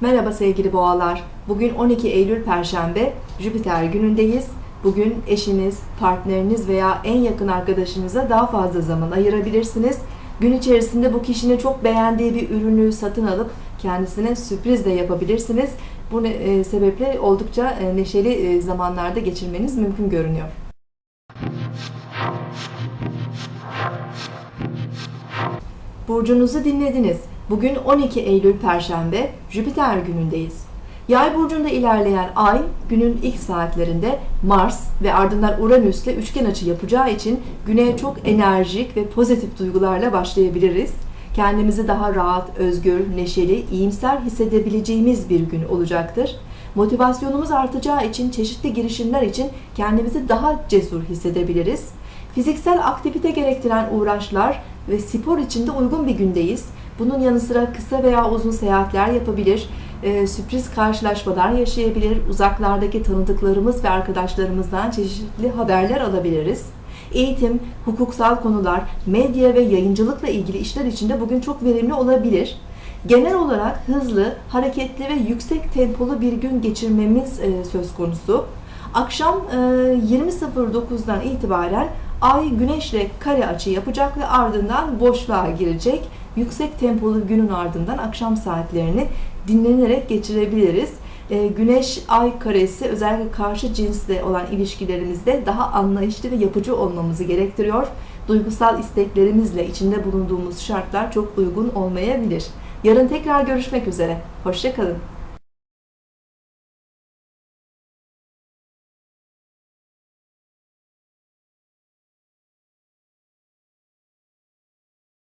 Merhaba sevgili boğalar. Bugün 12 Eylül Perşembe, Jüpiter günündeyiz. Bugün eşiniz, partneriniz veya en yakın arkadaşınıza daha fazla zaman ayırabilirsiniz. Gün içerisinde bu kişinin çok beğendiği bir ürünü satın alıp kendisine sürpriz de yapabilirsiniz. Bu e, sebeple oldukça e, neşeli e, zamanlarda geçirmeniz mümkün görünüyor. Burcunuzu dinlediniz. Bugün 12 Eylül Perşembe, Jüpiter günündeyiz. Yay burcunda ilerleyen ay günün ilk saatlerinde Mars ve ardından Uranüs'le üçgen açı yapacağı için güne çok enerjik ve pozitif duygularla başlayabiliriz. Kendimizi daha rahat, özgür, neşeli, iyimser hissedebileceğimiz bir gün olacaktır. Motivasyonumuz artacağı için çeşitli girişimler için kendimizi daha cesur hissedebiliriz. Fiziksel aktivite gerektiren uğraşlar ve spor için de uygun bir gündeyiz. Bunun yanı sıra kısa veya uzun seyahatler yapabilir, e, sürpriz karşılaşmalar yaşayabilir, uzaklardaki tanıdıklarımız ve arkadaşlarımızdan çeşitli haberler alabiliriz. Eğitim, hukuksal konular, medya ve yayıncılıkla ilgili işler için de bugün çok verimli olabilir. Genel olarak hızlı, hareketli ve yüksek tempolu bir gün geçirmemiz e, söz konusu. Akşam e, 20.09'dan itibaren Ay Güneş'le kare açı yapacak ve ardından boşluğa girecek. Yüksek tempolu günün ardından akşam saatlerini dinlenerek geçirebiliriz. E, Güneş Ay karesi özellikle karşı cinsle olan ilişkilerimizde daha anlayışlı ve yapıcı olmamızı gerektiriyor. Duygusal isteklerimizle içinde bulunduğumuz şartlar çok uygun olmayabilir. Yarın tekrar görüşmek üzere. Hoşçakalın.